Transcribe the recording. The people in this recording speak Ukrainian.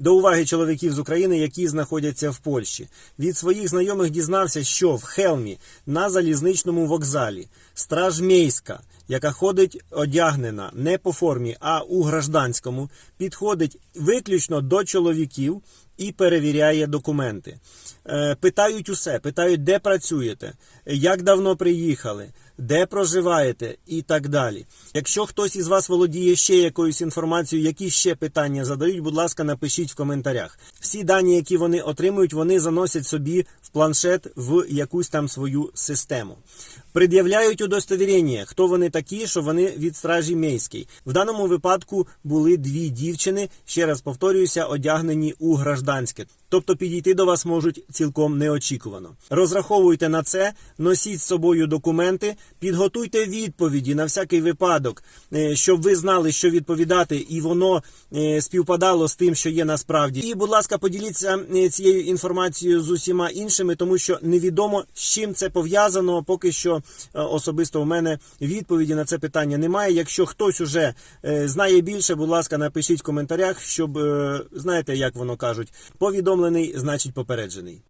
До уваги чоловіків з України, які знаходяться в Польщі. Від своїх знайомих дізнався, що в Хелмі на залізничному вокзалі стражмейська, яка ходить одягнена не по формі, а у гражданському, підходить виключно до чоловіків і перевіряє документи. Е, Питають усе, питають, де працюєте, як давно приїхали, де проживаєте і так далі. Якщо хтось із вас володіє ще якоюсь інформацією, які ще питання задають, будь ласка, напишіть в коментарях. Всі дані, які вони отримують, вони заносять собі в планшет в якусь там свою систему. Пред'являють удостовірення, хто вони такі, що вони від стражі мейській. В даному випадку були дві дівчини, ще раз повторююся, одягнені у гражданське. Тобто підійти до вас можуть цілком неочікувано. Розраховуйте на це, носіть з собою документи, підготуйте відповіді на всякий випадок, е, щоб ви знали, що відповідати, і воно е, співпадало з тим, що є насправді. І, будь ласка, поділіться е, цією інформацією з усіма іншими, тому що невідомо з чим це пов'язано. Поки що особисто у мене відповіді на це питання немає. Якщо хтось уже е, знає більше, будь ласка, напишіть в коментарях, щоб е, знаєте, як воно кажуть, повідомлений, значить попереджений.